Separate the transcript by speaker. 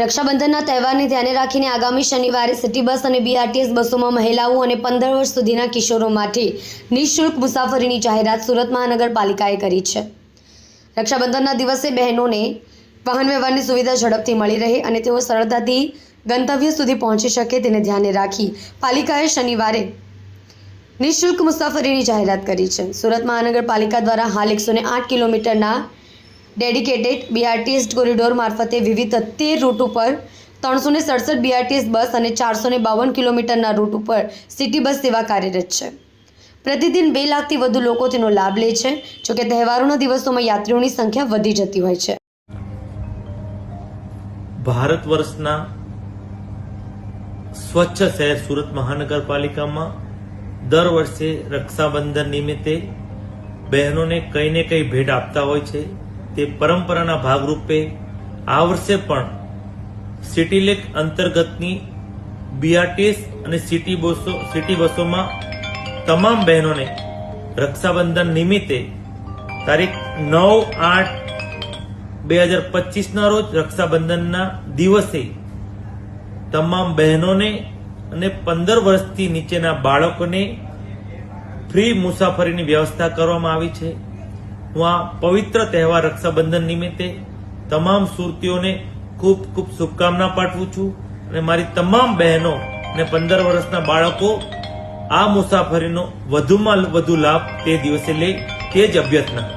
Speaker 1: રક્ષાબંધનના તહેવારને ધ્યાને રાખીને આગામી શનિવારે સિટી બસ અને બીઆરટીએસ બસોમાં મહિલાઓ અને પંદર વર્ષ સુધીના કિશોરો માટે નિઃશુલ્ક મુસાફરીની જાહેરાત સુરત મહાનગરપાલિકાએ કરી છે. રક્ષાબંધનના દિવસે બહેનોને વાહન વ્યવહારની સુવિધા ઝડપથી મળી રહે અને તેઓ સરળતાથી ગંતવ્ય સુધી પહોંચી શકે તેને ધ્યાને રાખી પાલિકાએ શનિવારે નિઃશુલ્ક મુસાફરીની જાહેરાત કરી છે. સુરત મહાનગરપાલિકા દ્વારા હાલ એકસો આઠ કિલોમીટરના ડેડિકેટેડ બીઆરટીએસ કોરિડોર મારફતે વિવિધ તેર રૂટ ઉપર ત્રણસો ને સડસઠ બીઆરટીએસ બસ અને ચારસો ને બાવન કિલોમીટરના રૂટ ઉપર સિટી બસ સેવા કાર્યરત છે. પ્રતિદિન બે લાખથી વધુ લોકો તેનો લાભ લે છે જોકે તહેવારોના દિવસોમાં યાત્રીઓની સંખ્યા વધી જતી હોય છે.
Speaker 2: ભારત વર્ષના સ્વચ્છ શહેર સુરત મહાનગરપાલિકામાં દર વર્ષે રક્ષાબંધન નિમિત્તે બહેનોને કંઈ ને કંઈ ભેટ આપતા હોય છે. તે પરંપરાના ભાગરૂપે આ વર્ષે પણ સિટી લેક અંતર્ગતની બીઆરટીએસ અને સિટી બસો, સિટી બસોમાં તમામ બહેનોને રક્ષાબંધન નિમિત્તે તારીખ નવ આઠ બે હજાર પચીસના રોજ રક્ષાબંધનના દિવસે તમામ બહેનોને અને પંદર વર્ષથી નીચેના બાળકોને ફ્રી મુસાફરીની વ્યવસ્થા કરવામાં આવી છે. હું આ પવિત્ર તહેવાર રક્ષાબંધન નિમિત્તે તમામ સુરતીઓને ખૂબ ખૂબ શુભકામના પાઠવું છું અને મારી તમામ બહેનો અને પંદર વર્ષના બાળકો આ મુસાફરીનો વધુમાં વધુ લાભ તે દિવસે લે તે જ અભ્યર્થના.